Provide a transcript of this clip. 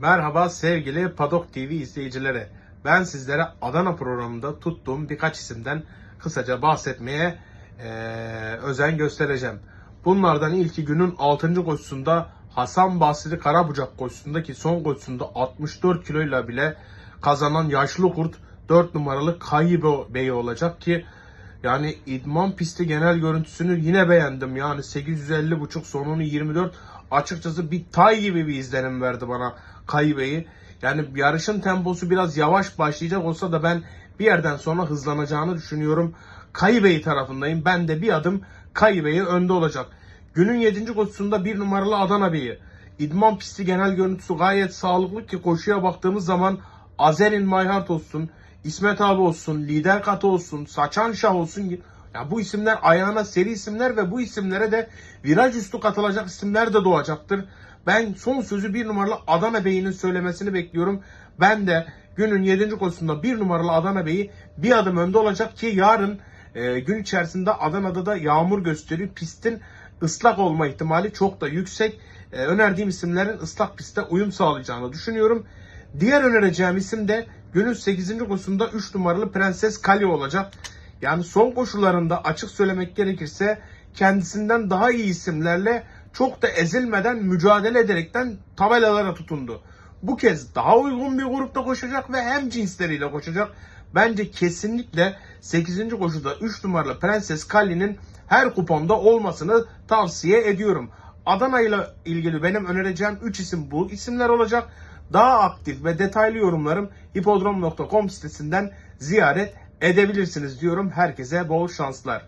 Merhaba sevgili Padok TV izleyicileri. Ben sizlere Adana programında tuttuğum birkaç isimden kısaca bahsetmeye eee, özen göstereceğim. Bunlardan ilki günün 6. koşusunda Hasan Basri Karabucak koşusundaki son koşusunda 64 kiloyla bile kazanan yaşlı kurt 4 numaralı Kayıbe Bey olacak ki yani idman pisti genel görüntüsünü yine beğendim. Yani 850 buçuk sonunu 24 açıkçası bir tay gibi bir izlenim verdi bana Kayıbe'yi. Yani yarışın temposu biraz yavaş başlayacak olsa da ben bir yerden sonra hızlanacağını düşünüyorum. Kayıbe'yi tarafındayım. Ben de bir adım Kayıbe'yi önde olacak. Günün 7. koşusunda bir numaralı Adana Bey'i. İdman pisti genel görüntüsü gayet sağlıklı ki koşuya baktığımız zaman Azerin Mayhart olsun, İsmet abi olsun, Lider Katı olsun, Saçan Şah olsun. Ya bu isimler ayağına seri isimler ve bu isimlere de viraj üstü katılacak isimler de doğacaktır. Ben son sözü bir numaralı Adana Bey'inin söylemesini bekliyorum. Ben de günün 7. koşusunda bir numaralı Adana Bey'i bir adım önde olacak ki yarın e, gün içerisinde Adana'da da yağmur gösteriyor. Pistin ıslak olma ihtimali çok da yüksek. E, önerdiğim isimlerin ıslak pistte uyum sağlayacağını düşünüyorum. Diğer önereceğim isim de günün 8. koşusunda 3 numaralı Prenses Kali olacak. Yani son koşullarında açık söylemek gerekirse kendisinden daha iyi isimlerle çok da ezilmeden mücadele ederekten tabelalara tutundu. Bu kez daha uygun bir grupta koşacak ve hem cinsleriyle koşacak. Bence kesinlikle 8. koşuda 3 numaralı Prenses Kali'nin her kuponda olmasını tavsiye ediyorum. Adana ile ilgili benim önereceğim 3 isim bu isimler olacak. Daha aktif ve detaylı yorumlarım hipodrom.com sitesinden ziyaret edebilirsiniz diyorum. Herkese bol şanslar.